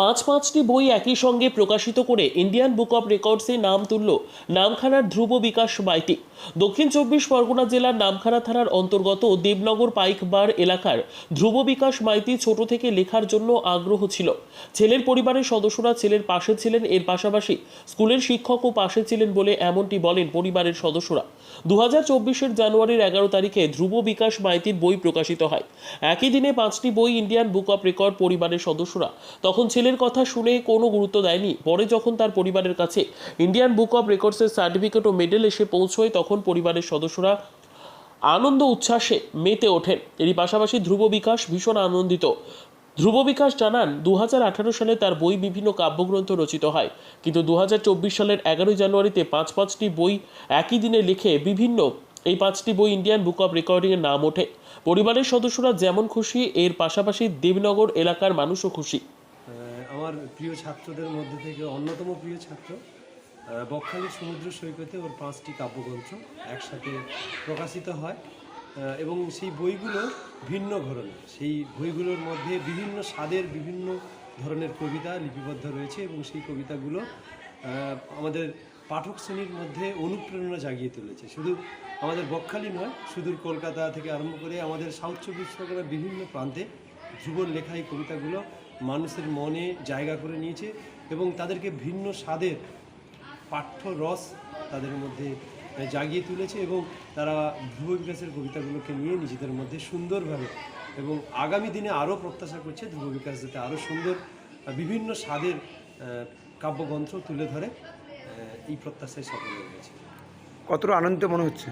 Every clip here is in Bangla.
পাঁচ পাঁচটি বই একই সঙ্গে প্রকাশিত করে ইন্ডিয়ান বুক অব রেকর্ডসে নাম তুলল নামখানার ধ্রুব বিকাশ মাইতি। দক্ষিণ চব্বিশ পরগনা জেলার নামখানা থানার অন্তর্গত দেবনগর পাইকবার এলাকার ধ্রুব বিকাশ মাইতি ছোট থেকে লেখার জন্য আগ্রহ ছিল। ছেলের পরিবারের সদস্যরা ছেলের পাশে ছিলেন, এর পাশাপাশি স্কুলের শিক্ষকও পাশে ছিলেন বলে এমনটি বলেন পরিবারের সদস্যরা। দু হাজার চব্বিশের জানুয়ারির এগারো তারিখে ধ্রুব বিকাশ মাইতির বই প্রকাশিত হয়। একই দিনে পাঁচটি বই ইন্ডিয়ান বুক অফ রেকর্ড পরিবারের সদস্যরা। তখন ছেলের কথা শুনে কোনো গুরুত্ব দেয়নি। পরে যখন তার পরিবারের কাছে ইন্ডিয়ান বুক অফ রেকর্ডসের সার্টিফিকেট ও মেডেল এসে পৌঁছয়, তখন পরিবারের সদস্যরা আনন্দ উচ্ছ্বাসে মেতে ওঠেন। এরই পাশাপাশি ধ্রুব বিকাশ ভীষণ আনন্দিত। ধ্রুব বিকাশ জানান, দুহাজার আঠারো সালে তার বই বিভিন্ন কাব্যগ্রন্থ রচিত হয়। কিন্তু দু হাজার চব্বিশ সালের এগারোই জানুয়ারিতে পাঁচ পাঁচটি বই একই দিনে লিখে বিভিন্ন এই পাঁচটি বই ইন্ডিয়ান বুক অফ রেকর্ডিংয়ের নাম ওঠে। পরিবারের সদস্যরা যেমন খুশি, এর পাশাপাশি দেবনগর এলাকার মানুষও খুশি। আমার প্রিয় ছাত্রদের মধ্যে থেকে অন্যতম প্রিয় ছাত্র বকখালি সমুদ্র সৈকতে ওর পাঁচটি কাব্যগ্রন্থ একসাথে প্রকাশিত হয় এবং সেই বইগুলো ভিন্ন ধরনের সেই বইগুলোর মধ্যে বিভিন্ন স্বাদের বিভিন্ন ধরনের কবিতা লিপিবদ্ধ রয়েছে এবং সেই কবিতাগুলো আমাদের পাঠক শ্রেণির মধ্যে অনুপ্রেরণা জাগিয়ে তুলেছে। শুধু আমাদের বকখালি নয়, সুদূর কলকাতা থেকে আরম্ভ করে আমাদের সাউথ চব্বিশ পরগনার বিভিন্ন প্রান্তে ধ্রুবর লেখা এই কবিতাগুলো মানুষের মনে জায়গা করে নিয়েছে এবং তাদেরকে ভিন্ন স্বাদের পাঠ্য রস তাদের মধ্যে জাগিয়ে তুলেছে এবং তারা ধ্রুব বিকাশের কবিতাগুলোকে নিয়ে নিজেদের মধ্যে সুন্দরভাবে এবং আগামী দিনে আরও প্রত্যাশা করছে ধ্রুব বিকাশ যাতে আরও সুন্দর বিভিন্ন স্বাদের কাব্যগ্রন্থ তুলে ধরে এই প্রত্যাশায় সফল হয়েছে কতটা আনন্দিত মনে হচ্ছে?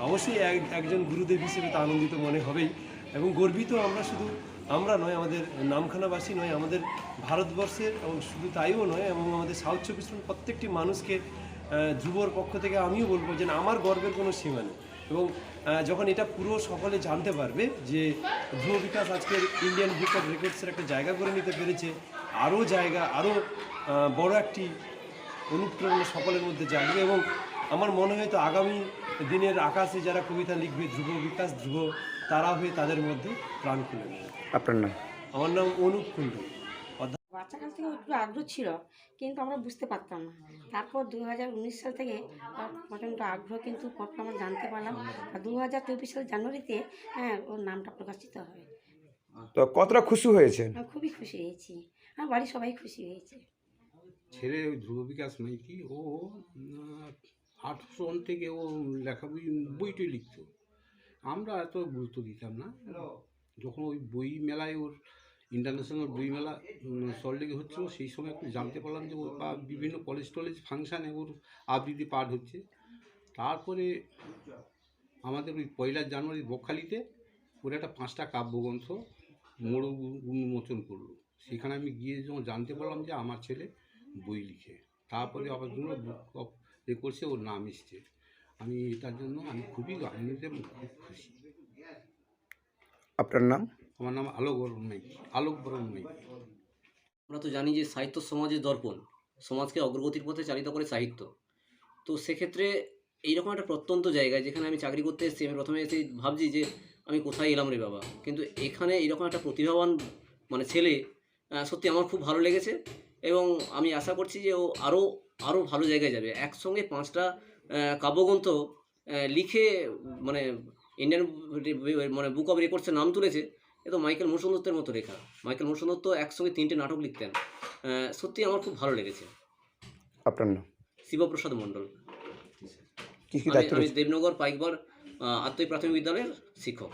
অবশ্যই এক একজন গুরুদেব হিসেবে তো আনন্দিত মনে হবেই এবং গর্বিত আমরা শুধু আমরা নয়, আমাদের নামখানাবাসী নয়, আমাদের ভারতবর্ষের এবং শুধু তাইও নয়, এবং আমাদের সাউথ চব্বিশ প্রত্যেকটি মানুষকে ধ্রুবর পক্ষ থেকে আমিও বলব যে আমার গর্বের কোনো সীমা নেই। এবং যখন এটা পুরো সকলে জানতে পারবে যে ধ্রুব বিকাশ আজকের ইন্ডিয়ান বুক অফ রেকর্ডসের একটা জায়গা করে নিতে পেরেছে, আরও জায়গা, আরও বড় একটি অনুপ্রেরণা সকলের মধ্যে জাগবে এবং আমার মনে হয় তো আগামী দিনের আকাশে যারা কবিতা লিখবে ধ্রুব বিকাশ ধ্রুব তারা হয়ে তাদের মধ্যে প্রাণ খুলে নেবে। আপনার নাম? আমার নাম অনুপ কুণ্ডু। বাচ্চাকাল থেকে একটু আগ্রহ ছিল কিন্তু আমরা বুঝতে পারতাম না। তারপর দু হাজার উনিশ সাল থেকে প্রচণ্ড আগ্রহ কিন্তু পরপর আমরা জানতে পারলাম। আর দু হাজার চব্বিশ সাল জানুয়ারিতে হ্যাঁ ওর নামটা প্রকাশিত হবে তো কতটা খুশি হয়েছে খুবই খুশি হয়েছি। আমার বাড়ির সবাই খুশি হয়েছে। ছেলে ওই ধ্রুব বিকাশ মাইতি ও আটশো থেকে ও লেখা বই বইটই লিখতো। আমরা এত গুরুত্ব দিতাম না। যখন ওই বই মেলায় ওর ইন্টারন্যাশনাল বই মেলা সল্টলেকে হচ্ছিল সেই সময় একটু জানতে পারলাম যে ওর বা বিভিন্ন কলেজ টলেজ ফাংশানে ওর আবৃত্তি পাঠ হচ্ছে। তারপরে আমাদের ওই পয়লা জানুয়ারি বকখালিতে ওর একটা পাঁচটা কাব্যগ্রন্থ মোড় উন্মোচন করল। সেখানে আমি গিয়ে যখন জানতে পারলাম যে আমার ছেলে বই লিখে। তারপরে আবার বুক অফ রেকর্ডসে ওর নাম এসছে আমি এটার জন্য আমি খুবই আনন্দিত খুব খুশি। আপনার নাম? আমার নাম আলোক বরণ মাইকি আলোক বরণ মাইকি আমরা তো জানি যে সাহিত্য সমাজের দর্পণ সমাজকে অগ্রগতির পথে চালিত করে সাহিত্য। তো সেক্ষেত্রে এইরকম একটা প্রত্যন্ত জায়গায় যেখানে আমি চাকরি করতে এসেছি আমি প্রথমে এসে ভাবছি যে আমি কোথায় এলাম রে বাবা। কিন্তু এখানে এইরকম একটা প্রতিভাবান মানে ছেলে সত্যি আমার খুব ভালো লেগেছে। এবং আমি আশা করছি যে ও আরও আরও ভালো জায়গায় যাবে। একসঙ্গে পাঁচটা কাব্যগ্রন্থ লিখে মানে ইন্ডিয়ান মানে বুক অফ রেকর্ডসের নাম তুলেছে। এ তো মাইকেল মোশন দত্তের মতো লেখা। মাইকেল মোশন দত্ত একসঙ্গে তিনটে নাটক লিখতেন। সত্যি আমার খুব ভালো লেগেছে। আপনার নাম? শিবপ্রসাদ মণ্ডল। আমি দেবনগর পাইকবার আত্মীয় প্রাথমিক বিদ্যালয়ের শিক্ষক।